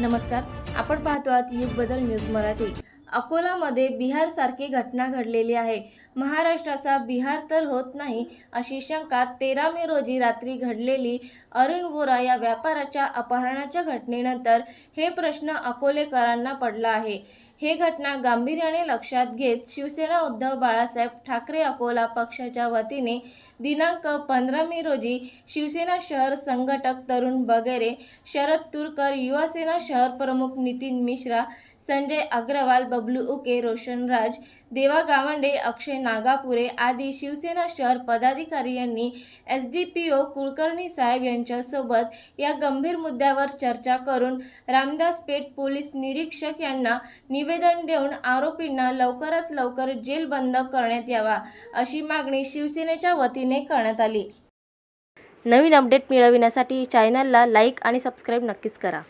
नमस्कार. आपण पाहतो आहात युग बदल न्यूज मराठी. अकोलामध्ये बिहारसारखी घटना घडलेली आहे. महाराष्ट्राचा बिहार तर होत नाही अशी शंका तेरा मे रोजी रात्री घडलेली अरुण वोरा या व्यापाराच्या अपहरणाच्या घटनेनंतर हे प्रश्न अकोलेकरांना पडला आहे. हे घटना गांभीर्याने लक्षात घेत शिवसेना उद्धव बाळासाहेब ठाकरे अकोला पक्षाच्या वतीने दिनांक पंधरा मे रोजी शिवसेना शहर संघटक तरुण बगेरे शरद तुरकर युवासेना शहर प्रमुख नितीन मिश्रा संजय अग्रवाल बबलू उके रोशन राज देवा गावंडे अक्षय नागापुरे आदी शिवसेना शहर पदाधिकारी यांनी S D P O Kulkarni साहेब यांच्यासोबत या गंभीर मुद्द्यावर चर्चा करून रामदास पेठ पोलीस निरीक्षक यांना निवेदन देऊन आरोपींना लवकरात लवकर जेल बंद करण्यात यावा अशी मागणी शिवसेनेच्या वतीने करण्यात आली. नवीन अपडेट मिळविण्यासाठी चॅनलला लाईक आणि सबस्क्राईब नक्कीच करा.